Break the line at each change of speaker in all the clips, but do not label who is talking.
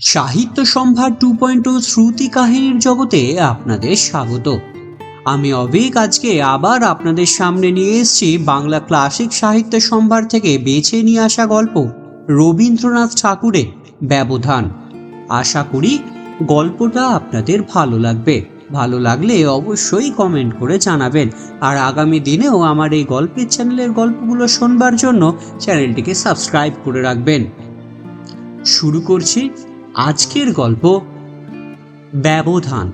সাহিত্য সম্ভার two point শ্রুতি কাহিনীর জগতে আপনাদের স্বাগত। আমি অবেক আজকে আবার আপনাদের সামনে নিয়ে এসেছি বাংলা ক্লাসিক সাহিত্য সম্ভার থেকে বেছে নিয়ে আসা গল্প রবীন্দ্রনাথ ঠাকুরের ব্যবধান। আশা করি গল্পটা আপনাদের ভালো লাগবে। ভালো লাগলে অবশ্যই কমেন্ট করে জানাবেন। আর আগামী দিনেও আমার এই গল্পের চ্যানেলের গল্পগুলো শোনবার জন্য চ্যানেলটিকে সাবস্ক্রাইব করে রাখবেন। শুরু করছি আজকের গল্প ব্যবধান।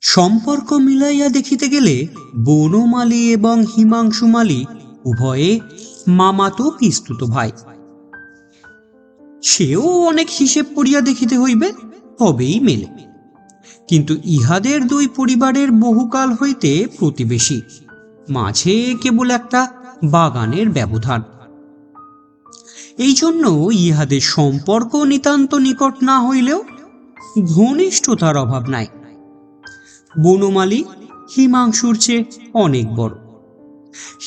সম্পর্ক মিলাইয়া দেখিতে গেলে বনমালী এবং হিমাংশু মালী উভয়ে মামাতো পিস্তুত ভাই। সেও অনেক হিসেব করিয়া দেখিতে হইবে, তবেই মেলে। কিন্তু ইহাদের দুই পরিবারের বহুকাল হইতে প্রতিবেশী, মাঝে কেবল একটা বাগানের ব্যবধান। এই জন্য ইহাদের সম্পর্ক নিতান্ত নিকট না হইলেও ঘনিষ্ঠতার অভাব নাই। বনমালী হিমাংশুর চেয়ে অনেক বড়।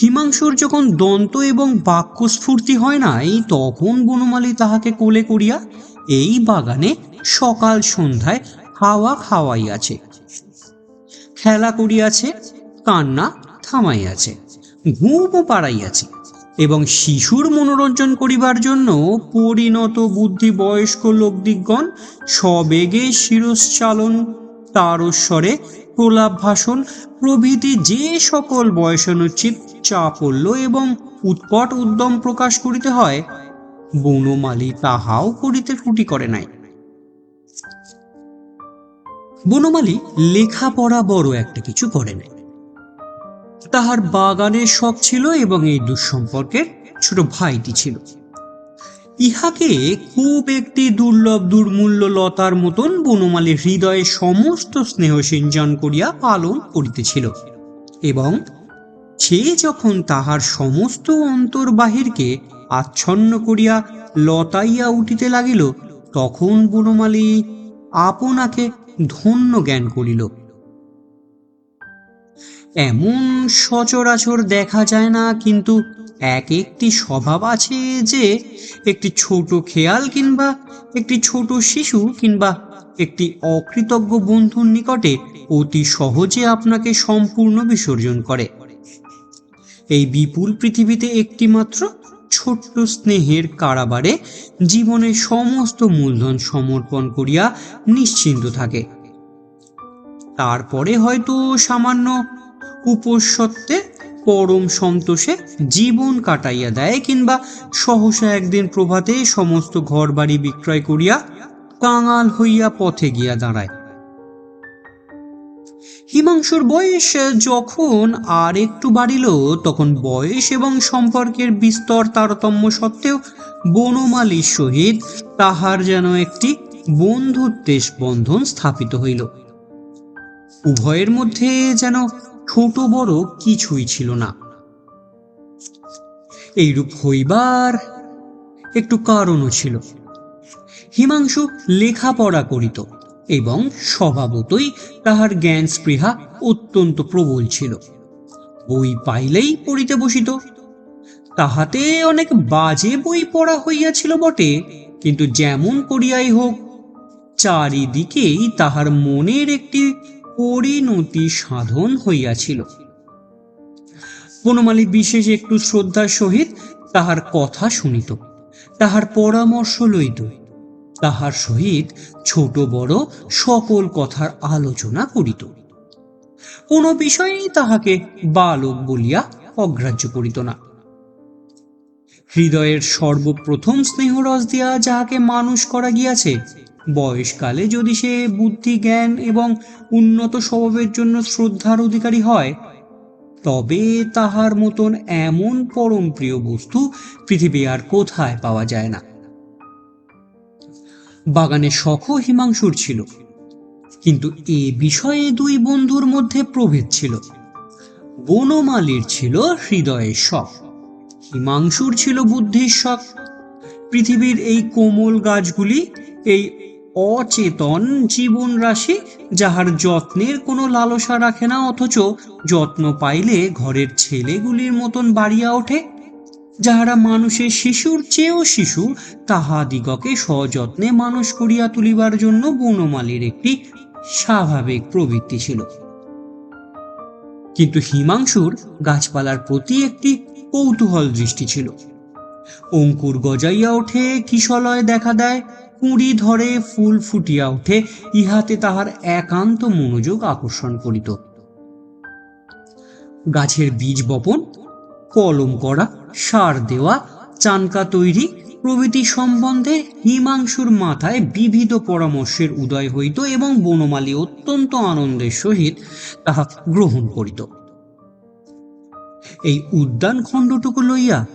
হিমাংশুর যখন দন্ত এবং বাক্য স্ফূর্তি হয় নাই, তখন বনমালী তাহাকে কোলে করিয়া এই বাগানে সকাল সন্ধ্যায় হাওয়া খাওয়াইয়াছে। খেলা করিয়াছে, কান্না থামাইয়াছে, ঘুমও পাড়াইয়াছে। এবং শিশুর মনোরঞ্জন করিবার জন্য পরিণত বুদ্ধি বয়স্ক লোকদিগণ সবেগে শিরশ্চালন, তারস্বরে প্রলাপ ভাষণ প্রভৃতি যে সকল বয়সানুচিত চাপল্য এবং উৎকট উদ্যম প্রকাশ করিতে হয়, বনমালী তাহাও করিতে ত্রুটি করে নাই। বনমালী লেখাপড়া বড় একটা কিছু করে নাই। তাহার বাগানের শখ ছিল এবং এই দুঃসম্পর্কের ছোট ভাইটি ছিল। ইহাকে খুব একটি দুর্লভ দুর্মূল্য লতার মতন বনমালীর হৃদয়ে সমস্ত স্নেহ সিঞ্চন করিয়া পালন করিতেছিল এবং সে যখন তাহার সমস্ত অন্তর্বাহিরকে আচ্ছন্ন করিয়া লতাইয়া উঠিতে লাগিল, তখন বনমালী আপনাকে ধন্য জ্ঞান করিল। এমন সচরাচর দেখা যায় না, কিন্তু এক একটি স্বভাব আছে যে একটি ছোট খেয়াল কিংবা একটি ছোট শিশু কিংবা একটি অকৃতজ্ঞ বন্ধুর নিকটে অতি সহজে আপনাকে সম্পূর্ণ বিসর্জন করে। এই বিপুল পৃথিবীতে একটিমাত্র ছোট্ট স্নেহের কারাবারে জীবনের সমস্ত মূলধন সমর্পণ করিয়া নিশ্চিন্ত থাকে। তারপরে হয়তো সামান্য উপসত্ত্বে পরম সন্তোষে জীবন কাটাইয়া দেয় কিংবা সহসা একদিন প্রভাতে সমস্ত ঘরবাড়ি বিক্রয় করিয়া কাঙাল হইয়া পথে গিয়া দাঁড়ায়। হিমাংশুর বয়স যখন আর একটু বাড়িল, তখন বয়স এবং সম্পর্কের বিস্তর তারতম্য সত্ত্বেও বনমালীর সহিত তাহার যেন একটি বন্ধুত্বের বন্ধন স্থাপিত হইল। উভয়ের মধ্যে যেন ছোট বড় কিছুই ছিল না। এইরূপ হইবার একটু কারণও ছিল। হিমাংশু লেখাপড়া করিত এবং স্বভাবতই তাহার জ্ঞান স্পৃহা অত্যন্ত প্রবল ছিল। বই পাইলেই পড়িতে বসিত। তাহাতে অনেক বাজে বই পড়া হইয়াছিল বটে, কিন্তু যেমন করিয়াই হোক, চারিদিকেই তাহার মনের একটি পরিণতি সাধন হইয়াছিল। বনমালী বিশেষ একটু শ্রদ্ধার সহিত তাহার কথা শুনিত, তাহার পরামর্শ লইত, তাহার সহিত ছোট বড় সকল কথার আলোচনা করিত। কোন বিষয়েই তাহাকে বালক বলিয়া অগ্রাহ্য করিত না। হৃদয়ের সর্বপ্রথম স্নেহরস দিয়া যাহাকে মানুষ করা গিয়াছে বয়সকালে যদি সে বুদ্ধি, জ্ঞান এবং উন্নত স্বভাবের জন্য শ্রদ্ধার অধিকারী হয়, তবে তাহার মতন এমন পরম প্রিয় বস্তু পৃথিবী আর কোথায় পাওয়া যায় না। বাগানে শখ হিমাংশুর ছিল, কিন্তু এ বিষয়ে দুই বন্ধুর মধ্যে প্রভেদ ছিল। বনমালীর ছিল হৃদয়ের শখ, হিমাংশুর ছিল বুদ্ধির শখ। পৃথিবীর এই কোমল গাছগুলি, এই অচেতন জীবন রাশি, যাহার যত্নের কোনো লালসা রাখে না, অথচ যত্ন পাইলে ঘরের ছেলেগুলির মতন বাড়িয়া ওঠে। যাহারা মানুষের শিশুর চেয়েও শিশু তাহাদিগকে সযত্নে মানুষ করিয়া তুলিবার জন্য বনমালীর একটি স্বাভাবিক প্রবৃত্তি ছিল। কিন্তু হিমাংশুর গাছপালার প্রতি একটি কৌতূহল দৃষ্টি ছিল। অঙ্কুর গজাইয়া ওঠে, কিশলয় দেখা দেয় কুঁড়ি ধরে ফুল ফুটিয়া ওঠে, ইহাতে তাহার একান্ত মনোযোগ আকর্ষণ করিত। গাছের বীজ বপন, কলম করা, সার দেওয়া, চানকা তৈরি প্রভৃতি সম্বন্ধে হিমাংশুর মাথায় বিবিধ পরামর্শের উদয় হইত এবং বনমালী অত্যন্ত আনন্দের সহিত তাহা গ্রহণ করিত। এই উদ্যান খণ্ডটুকু লইয়া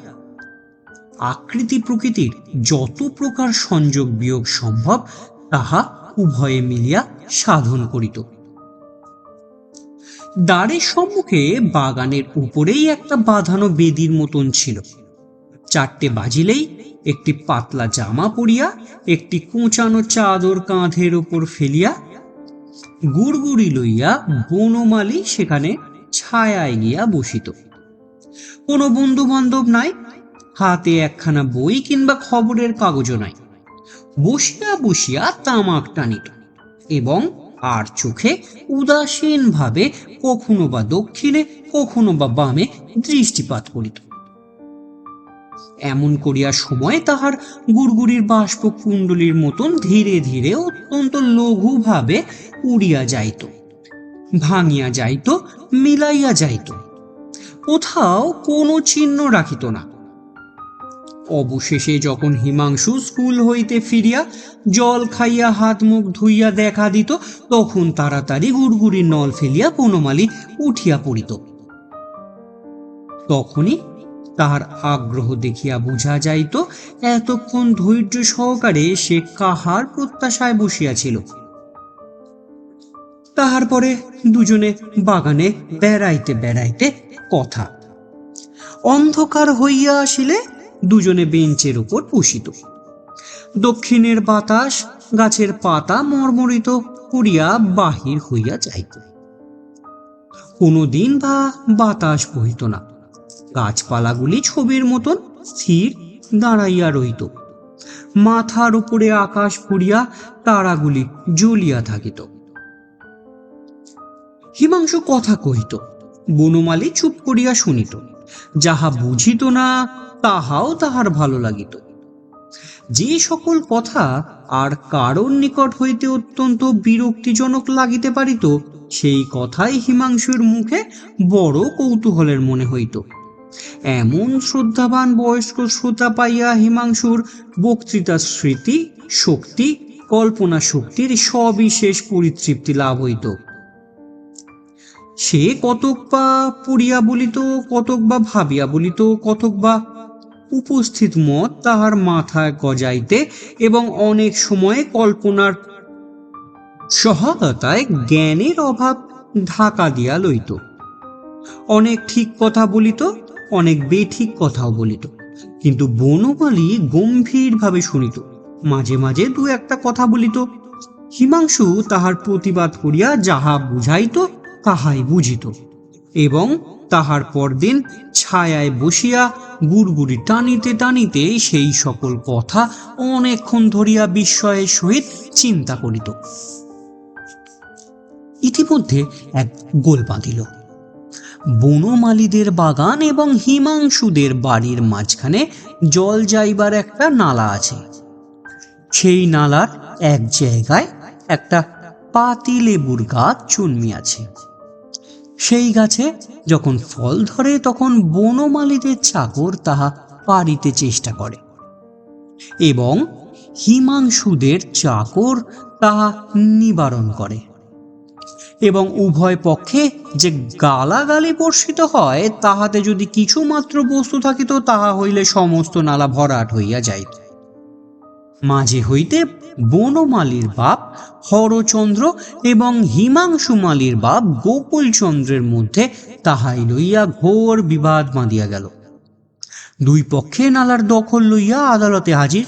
আকৃতি প্রকৃতির যত প্রকার সংযোগ বিয়োগ সম্ভব, তাহা উভয়ে মিলিয়া সাধন করিত। দ্বারের সম্মুখে বাগানের উপরেই একটা বাঁধানো বেদির মতন ছিল। চারটে বাজিলেই একটি পাতলা জামা পরিয়া একটি কোঁচানো চাদর কাঁধের ওপর ফেলিয়া গুড়গুড়ি লইয়া বনমালী সেখানে ছায়ায় গিয়া বসিত। কোনো বন্ধু বান্ধব নাই হাতে একখানা বই কিংবা খবরের কাগজও নাই। বসিয়া বসিয়া তামাক টানিত এবং আর চোখে উদাসীন ভাবে কখনো বা দক্ষিণে, কখনো বা বামে দৃষ্টিপাত করিত। এমন করিয়া সময় তাহার গুড়গুড়ির বাষ্প কুণ্ডলীর মতন ধীরে ধীরে অত্যন্ত লঘুভাবে উড়িয়া যাইত, ভাঙিয়া যাইত, মিলাইয়া যাইত। কোথাও কোনো চিহ্ন রাখিত না। অবশেষে যখন হিমাংশু স্কুল হইতে ফিরিয়া জল খাইয়া হাত মুখ ধুইয়া দেখা দিত, তখন তাড়াতাড়ি গুড়গুড়ির নল ফেলিয়া বনমালী উঠিয়া পড়িত। তখনই তাহার আগ্রহ দেখিয়া বুঝা যাইত, এতক্ষণ ধৈর্য সহকারে সে কাহার প্রত্যাশায় বসিয়াছিল তাহার পরে দুজনে বাগানে বেড়াইতে বেড়াইতে কথা। অন্ধকার হইয়া আসিলে দুজনে বেঞ্চের উপর পুষিত। দক্ষিণের বাতাস, গাছের পাতা মর্মরিত করিয়া বাহির হইয়া যাইত। কোনো দিন বা বাতাস বহিত না। গাছপালাগুলি ছবির মতন স্থির দাঁড়াইয়া রহিত মাথার উপরে আকাশ ফুরিয়া তারাগুলি জ্বলিয়া থাকিত। হিমাংশু কথা কহিত, বনমালী চুপ করিয়া শুনিত। যাহা বুঝিত না, তাহাও তাহার ভালো লাগিত। যে সকল কথা আর কারোর নিকট হইতে অত্যন্ত বিরক্তিজনক লাগিতে পারিত, সেই কথাই হিমাংশুর মুখে বড় কৌতূহলের মনে হইত। এমন শ্রদ্ধাবান বয়স্ক শ্রোতা পাইয়া হিমাংশুর বক্তৃতা স্মৃতি, শক্তি, কল্পনা শক্তির সবিশেষ পরিতৃপ্তি লাভ হইত। সে কতক বা পড়িয়া বলিত, কতক বা ভাবিয়া বলিত, কতক বা উপস্থিত মত তাহার মাথায় গজাইতে এবং অনেক সময়ে কল্পনার সহায়তায় জ্ঞানের অভাব ঢাকা দিয়া লইত। অনেক ঠিক কথা বলিত, অনেক বেঠিক কথাও বলিত, কিন্তু বনমালী গম্ভীরভাবে শুনিত। মাঝে মাঝে দু একটা কথা বলিত। হিমাংশু তাহার প্রতিবাদ করিয়া যাহা বুঝাইত তাহাই বুঝিত এবং তাহার পরদিন ছায়ায় বসিয়া গুড়গুড়ি টানিতে টানিতে সেই সকল কথা অনেকক্ষণ ধরিয়া বিস্ময়ের সহিত চিন্তা করিত। ইতিমধ্যে এক গোল বাঁধিল বনমালীদের বাগান এবং হিমাংশুদের বাড়ির মাঝখানে জল যাইবার একটা নালা আছে। সেই নালার এক জায়গায় একটা পাতি লেবুর গাছ জন্মিয়াছে। সেই গাছে যখন ফল ধরে, তখন বনমালীদের চাকর তাহা পারিতে চেষ্টা করে। এবং হিমাংশুদের চাকর তাহা নিবারণ করে। এবং উভয় পক্ষে যে গালাগালি বর্ষিত হয়, তাহাতে যদি কিছু মাত্র বস্তু থাকিত, তাহা হইলে সমস্ত নালা ভরাট হইয়া যাইত। মাঝে হইতে বনমালীর বাপ হরচন্দ্র এবং হিমাংশু মালীর বাপ গোকুলচন্দ্রের মধ্যে তাহাই লইয়া ঘোর বিবাদ বাঁধিয়া গেল। দুই পক্ষে নালার দখল লইয়া আদালতে হাজির।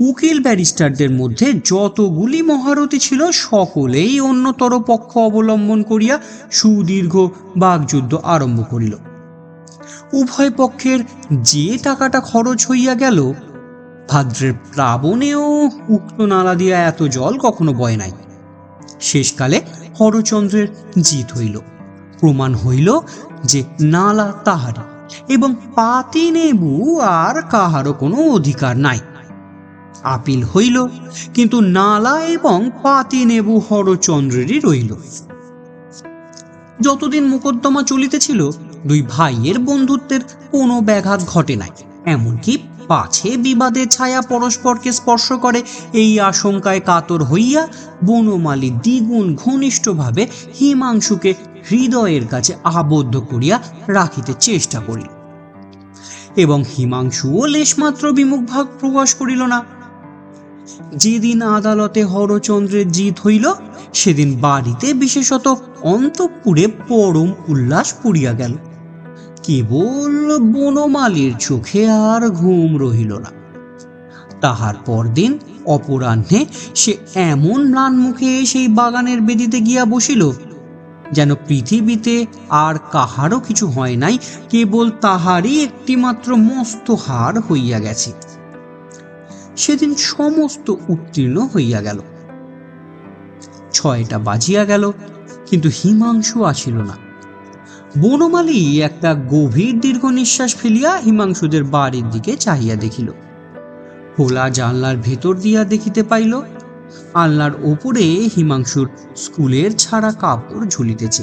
উকিল ব্যারিস্টারদের মধ্যে যতগুলি মহারথী ছিল, সকলেই অন্যতর পক্ষ অবলম্বন করিয়া সুদীর্ঘ বাগযুদ্ধ আরম্ভ করিল। উভয় পক্ষের যে টাকাটা খরচ হইয়া গেল ভাদ্রের প্লাবনেও উক্ত নালা দিয়া এত জল কখনো বয় নাই। শেষকালে হরচন্দ্রের জিত হইল, প্রমাণ হইল যে নালা তাহারই এবং পাতি নেবু আর কাহারও কোনো অধিকার নাই। আপিল হইল, কিন্তু নালা এবং পাতি নেবু হরচন্দ্রেরই রইল। যতদিন মোকদ্দমা চলিতেছিল, দুই ভাইয়ের বন্ধুত্বের কোনো ব্যাঘাত ঘটে নাই। এমনকি পাছে বিবাদের ছায়া পরস্পরকে স্পর্শ করে, এই আশঙ্কায় কাতর হইয়া বনমালী দ্বিগুণ ঘনিষ্ঠভাবে হিমাংশুকে হৃদয়ের কাছে আবদ্ধ করিয়া রাখিতে চেষ্টা করিল। এবং হিমাংশুও লেশমাত্র বিমুখ ভাগ প্রকাশ করিল না। যেদিন আদালতে হরচন্দ্রের জিত হইল, সেদিন বাড়িতে বিশেষত অন্তঃপুরে পরম উল্লাস পুড়িয়া গেল। কেবল বনমালীর চোখে আর ঘুম রহিল না। তাহার পরদিন অপরাহ্নে সে এমন ম্লান মুখে সেই বাগানের বেদিতে গিয়া বসিল, যেন পৃথিবীতে আর কাহারও কিছু হয় নাই, কেবল তাহারই একটিমাত্র মস্ত হার হইয়া গেছে। সেদিন সমস্ত উত্তীর্ণ হইয়া গেল। ছয়টা বাজিয়া গেল, কিন্তু হিমাংশু আসিল না। বনমালী একটা গভীর দীর্ঘ নিঃশ্বাস ফেলিয়া হিমাংশুদের বাড়ির দিকে চাহিয়া দেখিল। খোলা জানলার ভেতর দিয়া দেখিতে পাইল, আলনার ওপরে হিমাংশুর স্কুলের ছাড়া কাপড় ঝুলিতেছে।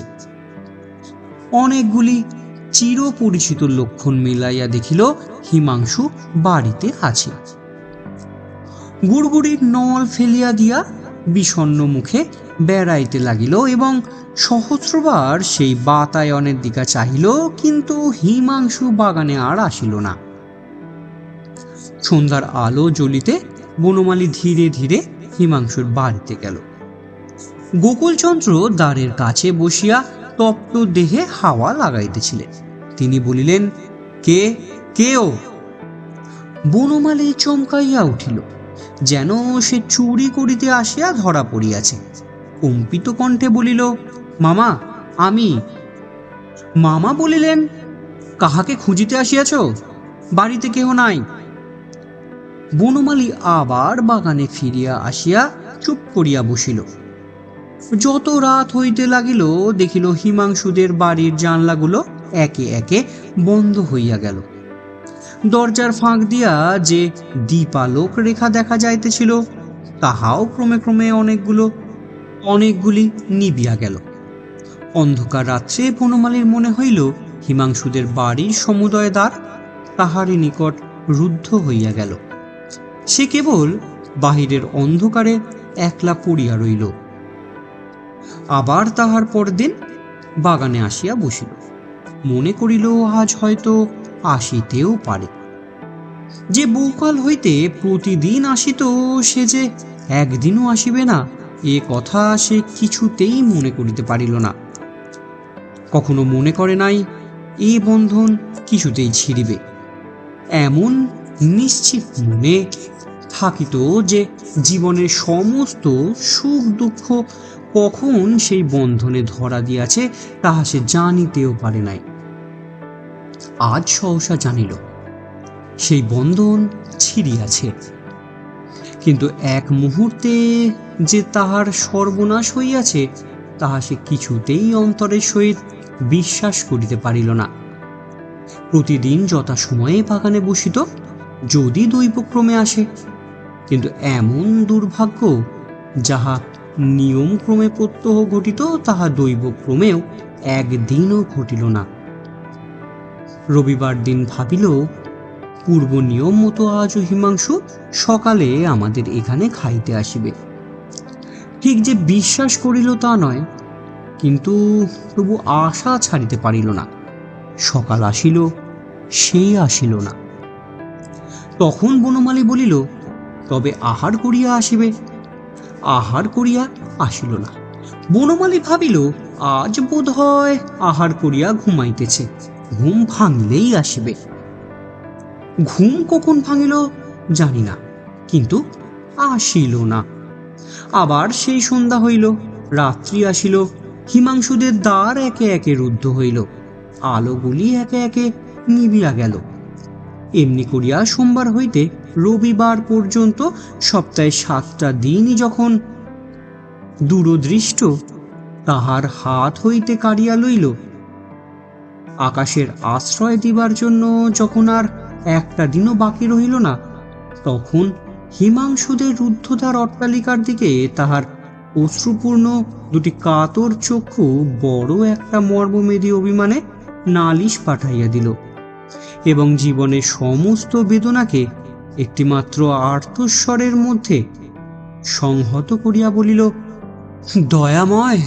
অনেকগুলি চিরপরিচিত লক্ষণ মিলাইয়া দেখিল হিমাংশু বাড়িতে আছে। গুড়গুড়ির নল ফেলিয়া দিয়া বিষণ্ণ মুখে বেড়াইতে লাগিল এবং সহস্রবার সেই বাতায়নের দিকে চাহিল, কিন্তু হিমাংশু বাগানে আর আসিল না। সন্ধ্যার আলো জ্বলিতে বনমালী ধীরে ধীরে হিমাংশুর বাড়িতে গেল। গোকুলচন্দ্র দ্বারের কাছে বসিয়া তপ্ত দেহে হাওয়া লাগাইতেছিলেন। তিনি বলিলেন, কে কে ও? বনমালী চমকাইয়া উঠিল, যেন সে চুরি করিতে আসিয়া ধরা পড়িয়াছে। কম্পিত কণ্ঠে বলিল, মামা, আমি মামা বলিলেন, কাহাকে খুঁজিতে আসিয়াছ? বাড়িতে কেহ নাই? বনমালী আবার বাগানে ফিরিয়া আসিয়া চুপ করিয়া বসিল। যত রাত হইতে লাগিল, দেখিল হিমাংশুদের বাড়ির জানলাগুলো একে একে বন্ধ হইয়া গেল। দরজার ফাঁক দিয়া যে দীপালোক রেখা দেখা যাইতেছিল, তাহাও ক্রমে ক্রমে অনেকগুলো অনেকগুলি নিবিয়া গেল। অন্ধকার রাত্রে বনমালীর মনে হইল, হিমাংশুদের বাড়ির সমুদয় দ্বার তাহারই নিকট রুদ্ধ হইয়া গেল। সে কেবল বাহিরের অন্ধকারে একলা পড়িয়া রইল। আবার তাহার পরদিন বাগানে আসিয়া বসিল। মনে করিল, আজ হয়তো আসিতেও পারে। যে বহুকাল হইতে প্রতিদিন আসিত, সে যে একদিনও আসিবে না এ কথা সে কিছুতেই মনে করিতে পারিল না। কখনো মনে করে নাই, এ বন্ধন কিছুতেই ছিঁড়িবে। এমন নিশ্চিত মনে থাকিত যে জীবনের সমস্ত সুখ দুঃখ কখন সেই বন্ধনে ধরা দিয়াছে তাহা সে জানিতেও পারে নাই। আজ সহসা জানিল, সেই বন্ধন ছিঁড়িয়াছে। কিন্তু এক মুহূর্তে যে তাহার সর্বনাশ হইয়াছে, তাহা সে কিছুতেই অন্তরের সহিত বিশ্বাস করিতে পারিল না। প্রতিদিন যথা সময়ে বাগানে বসিত, যদি দৈবক্রমে আসে। কিন্তু এমন দুর্ভাগ্য, যাহা নিয়মক্রমে প্রত্যহ ঘটিত, তাহা দৈবক্রমেও একদিনও ঘটিল না। রবিবার দিন ভাবিল পূর্ব নিয়ম মতো আজও হিমাংশু সকালে আমাদের এখানে খাইতে আসিবে। ঠিক যে বিশ্বাস করিল তা নয়, কিন্তু তবু আশা ছাড়িতে পারিল না। সকাল আসিল সে আসিল না। তখন বনমালী বলিল, তবে আহার করিয়া আসিবে। আহার করিয়া আসিল না। বনমালী ভাবিল, আজ বোধ হয় আহার করিয়া ঘুমাইতেছে, ঘুম ভাঙিলেই আসিবে। ঘুম কখন ভাঙিল জানি না, কিন্তু আসিল না। আবার সেই সন্ধ্যা হইল, রাত্রি আসিল, হিমাংশুদের দ্বার একে একে রুদ্ধ হইল আলোগুলি একে একে নিবিয়া গেল। এমনি করিয়া সোমবার হইতে রবিবার পর্যন্ত সপ্তাহে সাতটা দিনই যখন দূরদৃষ্ট, তাহার হাত হইতে কাড়িয়া লইল, আকাশের আশ্রয় দিবার জন্য যখন আর একটা দিনও বাকি রহিল না। তখন হিমাংশুদের রুদ্ধতার অট্টালিকার দিকে তাহার অশ্রুপূর্ণ দুটি কাতর চক্ষু বড় একটা মর্মমেদী অভিমানে নালিশ পাঠাইয়া দিল এবং জীবনের সমস্ত বেদনাকে একটিমাত্র আর্তস্বরের মধ্যে সংহত করিয়া বলিল, দয়াময়